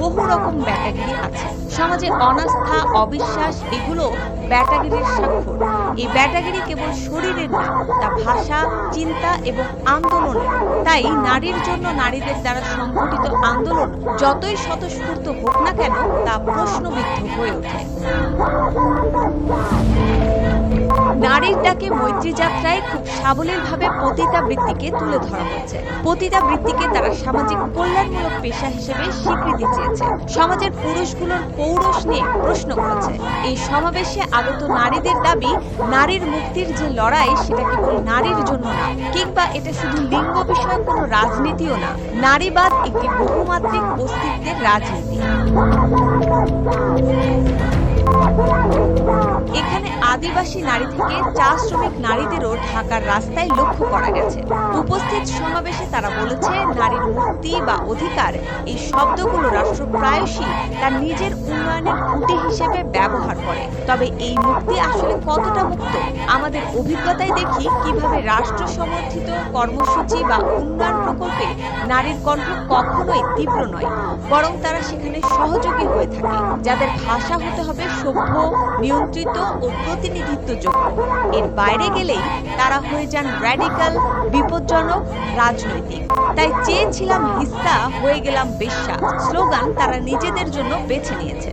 বহু রকম ব্যাটাগিরি আছে। সমাজে অনাস্থা, অবিশ্বাস, এগুলো ব্যাটাগিরির স্বাক্ষর। এই ব্যাটাগিরি কেবল শরীরের না, তা ভাষা, চিন্তা এবং আন্দোলনের। তাই নারীর জন্য নারীদের দ্বারা সংগঠিত আন্দোলন যতই স্বতঃস্ফূর্ত হোক না কেন, তা প্রশ্নবিদ্ধ হয়ে ওঠে। ডাকে মৈত্রী যাত্রায় খুব সাবলীলভাবে পতিতাবৃত্তিকে তুলে ধরা হয়েছে। পতিতাবৃত্তিকে তারা সামাজিক কল্যাণমূলক পেশা হিসেবে স্বীকৃতি চেয়েছে। সমাজের পুরুষগুলোর পৌরষ নিয়ে প্রশ্ন করেছে। এই সমাবেশে আগত নারীদের দাবি, নারীর মুক্তির যে লড়াই, সেটা কেবল নারীর জন্য না, কিংবা এটা শুধু লিঙ্গ বিষয়ক কোনো রাজনীতিও না, নারীবাদ একটি বহুমাত্রিক অস্তিত্বের রাজনীতি। আদিবাসী নারী থেকে চা শ্রমিক নারীদেরও ঢাকার রাস্তায় লক্ষ্য করা গেছে। উপস্থিত সমাবেশে তারা বলেছে, নারীর মুক্তি বা অধিকার এই শব্দগুলো রাষ্ট্র প্রায়শই তার নিজের উন্নয়নের খুঁটি হিসেবে ব্যবহার করে। তবে এই মুক্তি আসলে কতটা মুক্ত? আমাদের অভিজ্ঞতায় দেখি কীভাবে রাষ্ট্র সমর্থিত কর্মসূচি বা উন্নয়ন প্রকল্পে নারীর কণ্ঠ কখনোই তীব্র নয়, বরং তারা সেখানে সহযোগী হয়ে থাকে, যাদের ভাষা হতে হবে সভ্য, নিয়ন্ত্রিত ও প্রতিনিধিত্বযোগ্য। এর বাইরে গেলেই তারা হয়ে যান র্যাডিক্যাল বিপজ্জনক, রাজনৈতিক। তাই চেয়েছিলাম হিস্সা, হয়ে গেলাম বেশ্যা। স্লোগান তারা নিজেদের জন্য বেছে নিয়েছে।